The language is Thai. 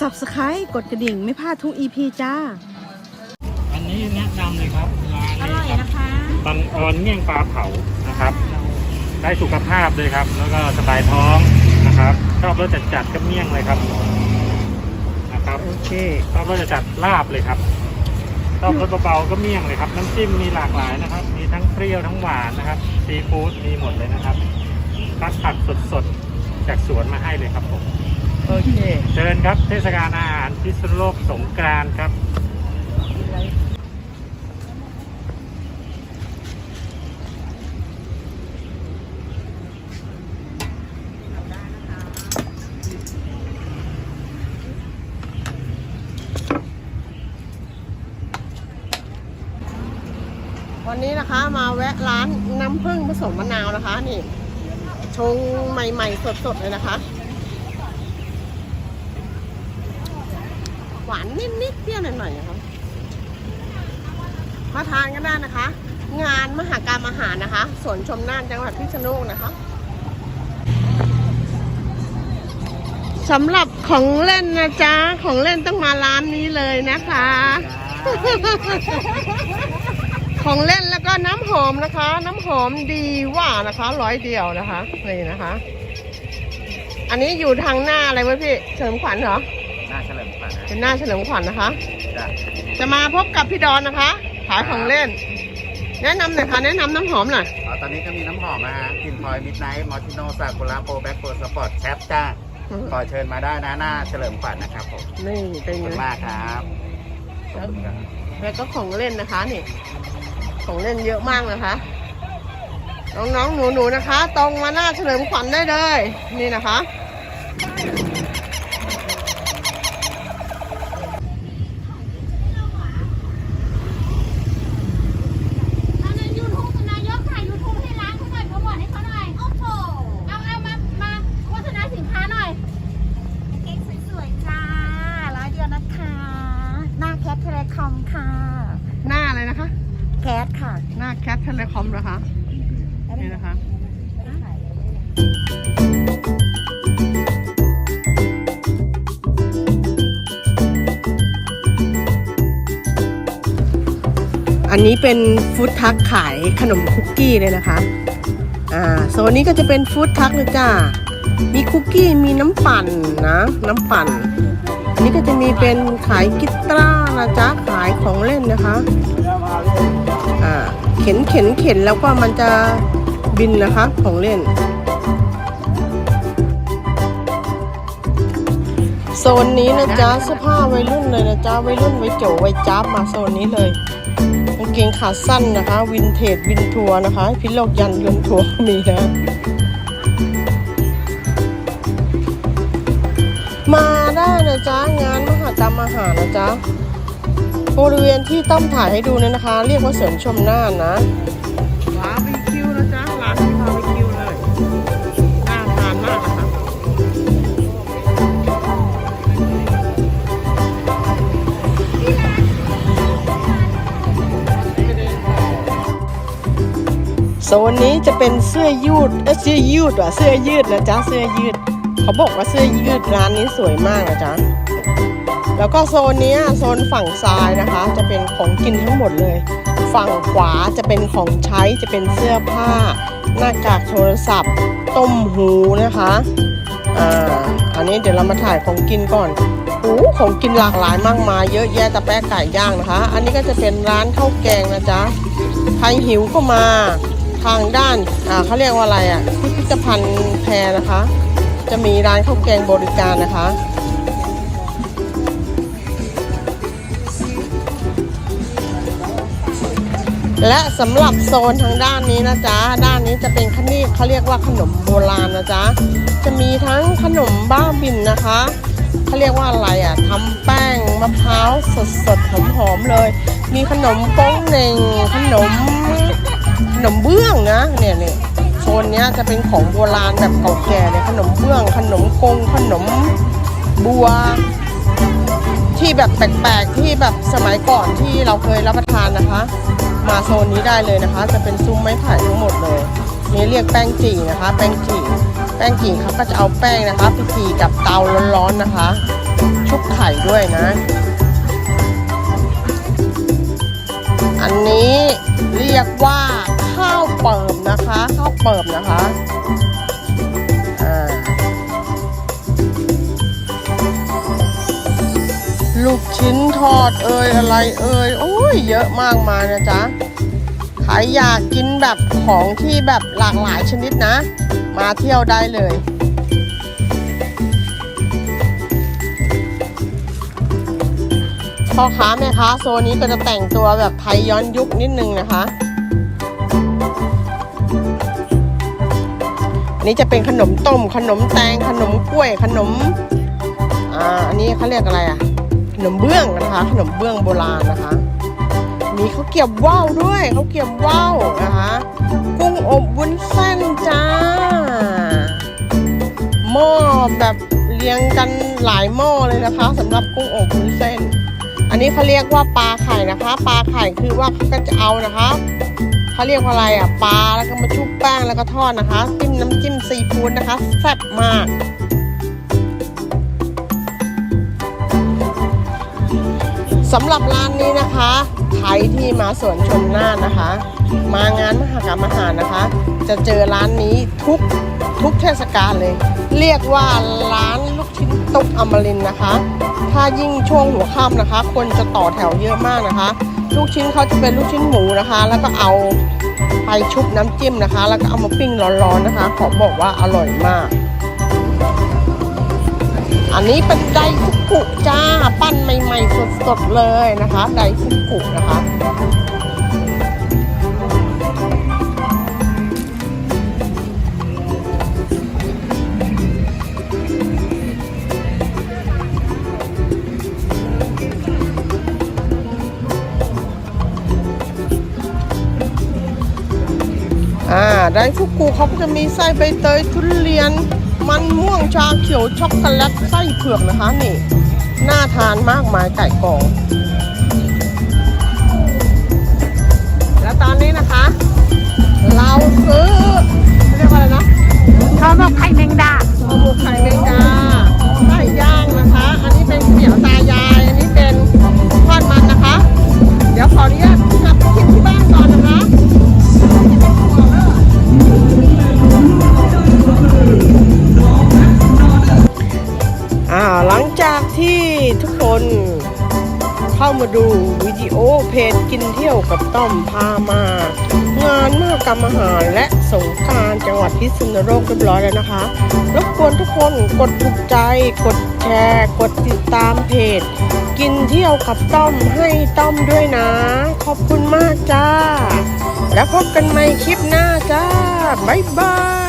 subscribe กดกระดิ่งไม่พลาดทุก EP จ้า อันนี้แนะนำเลยครับร้านอร่อยนะคะ บังออนเมี่ยงปลาเผานะครับ ได้สุขภาพเลยครับ แล้วก็สบายท้องนะครับ ชอบรสจัดจัดๆก็เมี่ยงเลยครับนะครับ โอเค ชอบรสจัดจัดๆลาบเลยครับ ชอบรสเบาๆก็เมี่ยงเลยครับ น้ำจิ้มมีหลากหลายนะครับ มีทั้งเปรี้ยวทั้งหวานนะครับ ซีฟู้ดมีหมดเลยนะครับคัดผักสดๆจากสวนมาให้เลยครับผม โอเคเชิญครับเทศกาลอาหารพิษณุโลกสงกรานต์ครับวันนี้นะคะมาแวะร้านน้ำผึ้งผสมมะนาวนะคะ นี่ชงใหม่ ๆ สด ๆ เลยนะคะ หวานนิดๆเปรี้ยวหน่อยๆนะคะมาทานกันได้นะคะ งานมหากรรมอาหารนะคะสวนชมน่านจังหวัดพิษณุโลกนะคะสำหรับของเล่นนะจ๊ะ ของเล่นต้องมาร้านนี้เลยนะคะ ของเล่นแล้วก็น้ำหอมนะคะ น้ำหอมดีว่านะคะร้อยเดียวนะคะนี่นะคะ อันนี้อยู่ทางหน้าอะไรวะพี่เฉลิมขวัญเหรอ เฉลิมขวัญนะเป็นหน้าเฉลิมขวัญนะคะ จ้ะจะมาพบกับพี่ดอนนะคะ ขายของเล่น แนะนำหน่อยค่ะ แนะนำน้ำหอมหน่อย อ๋อตอนนี้ก็มีน้ำหอมนะฮะกลิ่นพลอยมิดไนท์มอร์ติโนซากุระโปรแบ็คโปรสปอร์ตแชปจ้าขอเชิญมาได้นะหน้าเฉลิมขวัญนะครับผมนี่เป็นขอบไงคุณมากครับขอบคุณครับ แล้วก็ของเล่นนะคะนี่ ของเล่นเยอะมากนะคะ น้องๆหนูๆนะคะ ตรงมาหน้าเฉลิมขวัญได้เลย นี่นะคะ เอาในยูทูบนายกถ่ายยูทูบให้ร้านเขาหน่อยโปรโมทให้เขาหน่อย โอ้โห เอาเอามา มาโฆษณาสินค้าหน่อย เค้กสวยๆจ้าร้อยเดียวนะคะ หน้าแคทเทเลคอมค่ะ หน้าอะไรนะคะ แคทค่ะ ห น้าแคทเทเลคอมนะคะ นี่นะคะอันนี้เป็นฟู้ดทักขายขนมคุกกี้เลยนะคะ อ่า โซนนี้ก็จะเป็นฟู้ดทักเลยจ้า มีคุกกี้ มีน้ำปั่นนะ น้ำปั่น อันนี้ก็จะมีเป็นขายกิตรานะจ๊ะ ขายของเล่นนะคะ อ่าเข็นเข็นเข็นแล้วก็มันจะบินนะคะของเล่น โซนนี้นะจ๊ะเสื้อผ้าวัยรุ่นเลยนะจ๊ะวัยรุ่นวัยโจวัยจ้าบมาโซนนี้เลยกางเกงขาสั้นนะคะ วินเทจวินทัวร์นะคะ พิโลกยันยนทัวร์มีนะมาได้นะจ๊ะงานมหากรรมอาหารนะจ๊ะ บริเวณที่ต้อมถ่ายให้ดูเนี่ยนะคะ เรียกว่าเสริมชมหน้านะบาร์บีคิวนะจ๊ะร้านนี้บาร์บีคิวเลยน่าทานมากนะคะโซนนี้จะเป็นเสื้อยืดเอ้ยเสื้อยืดว่ะเสื้อยืดนะจ๊ะเสื้อยืด เขาบอกว่าเสื้อยืดร้านนี้สวยมากนะจ๊ะ แล้วก็โซนนี้โซนฝั่งซ้ายนะคะ จะเป็นของกินทั้งหมดเลย ฝั่งขวาจะเป็นของใช้จะเป็นเสื้อผ้า หน้ากากโทรศัพท์ ต้มหูนะคะอ่าอันนี้เดี๋ยวเรามาถ่ายของกินก่อนโอ้ของกินหลากหลายมากมายเยอะแยะตะแปะไก่ย่างนะคะ อันนี้ก็จะเป็นร้านข้าวแกงนะจ๊ะใครหิวก็มาทางด้านอ่าเขาเรียกว่าอะไรอะพิพิธภัณฑ์แพรนะคะ จะมีร้านข้าวแกงบริการนะคะ และสำหรับโซนทางด้านนี้นะจ๊ะ ด้านนี้จะเป็นขนมเขาเรียกว่าขนมโบราณนะจ๊ะ จะมีทั้งขนมบ้าบินนะคะเขาเรียกว่าอะไรอะทำแป้งมะพร้าวสดๆหอมๆเลย มีขนมโป้งเหน่งขนมขนมเบื้องนะเนี่ยเนี่ยโซนนี้จะเป็นของโบราณแบบเก่าแก่เลยขนมเบื้อง ขนมคงขนมบัว ที่แบบแปลกๆที่แบบสมัยก่อนที่เราเคยรับประทานนะคะ มาโซนนี้ได้เลยนะคะ จะเป็นซุ้มไม้ไผ่ทั้งหมดเลยนี่เรียกแป้งจี่นะคะ แป้งจี่แป้งจี่เขาก็จะเอาแป้งนะคะไปจี่กับเตาร้อนๆนะคะ ชุบไข่ด้วยนะ อันนี้เรียกว่าข้าวเปิบนะคะ ข้าวเปิบนะคะ ลูกชิ้นทอดเอ่ยอะไรเอ่ยโอ้ยเยอะมากมายนะจ๊ะใครอยากกินแบบของที่แบบหลากหลายชนิดนะ มาเที่ยวได้เลย พ่อค้าแม่ค้าโซนนี้ก็จะแต่งตัวแบบไทยย้อนยุคนิดนึงนะคะนนี้จะเป็นขนมต้ม ขนมแตงขนมกล้วยขนม อ่า อันนี้เขาเรียกอะไรอะ ขนมเบื้องนะคะขนมเบื้องโบราณนะคะ มีข้าวเกรียบว่าวด้วยข้าวเกรียบว่าวนะคะ กุ้งอบวุ้นเส้นจ้าหม้อแบบเรียงกันหลายหม้อเลยนะคะสำหรับกุ้งอบวุ้นเส้น อันนี้เขาเรียกว่าปลาไข่นะคะ ปลาไข่คือว่าเขาก็จะเอานะคะเขาเรียกว่าอะไรอะปลาแล้วก็มาชุบแป้งแล้วก็ทอดนะคะจิ้มน้ำจิ้มซีฟู้ดนะคะแซ่บมาก สำหรับร้านนี้นะคะใครที่มาสวนชมน่านนะคะ มางานมหกรรมอาหารนะคะ จะเจอร้านนี้ทุกทุกเทศกาลเลย เรียกว่าร้านลูกชิ้นตุ๊กอมรินนะคะ ถ้ายิ่งช่วงหัวค่ำนะคะ คนจะต่อแถวเยอะมากนะคะ ลูกชิ้นเขาจะเป็นลูกชิ้นหมูนะคะ แล้วก็เอาไปชุบน้ำจิ้มนะคะ แล้วก็เอามาปิ้งร้อนๆนะคะ ขอบอกว่าอร่อยมาก อันนี้เป็นไดฟุกุจ้า ปั้นใหม่ๆสดๆเลยนะคะ ไดฟุกุนะคะอ่าไดฟุกุเขาก็จะมีไส้ใบเตยทุเรียน มันม่วงชาเขียวช็อกโกแลตไส้เผือกนะคะนี่น่าทานมากมายไก่กอง แล้วตอนนี้นะคะ เราซื้อ ทุกคน เข้ามาดูวิดีโอเพจกินเที่ยวกับต้อมพามางานมหกรรมอาหารและสงการจังหวัดพิษณุโลกเรียบร้อยแล้วนะคะรบกวนทุกคนกดถูกใจ กดแชร์ กดติดตามเพจ กินเที่ยวกับต้อมให้ต้อมด้วยนะ ขอบคุณมากจ้า แล้วพบกันใหม่คลิปหน้าจ้า บ๊ายบาย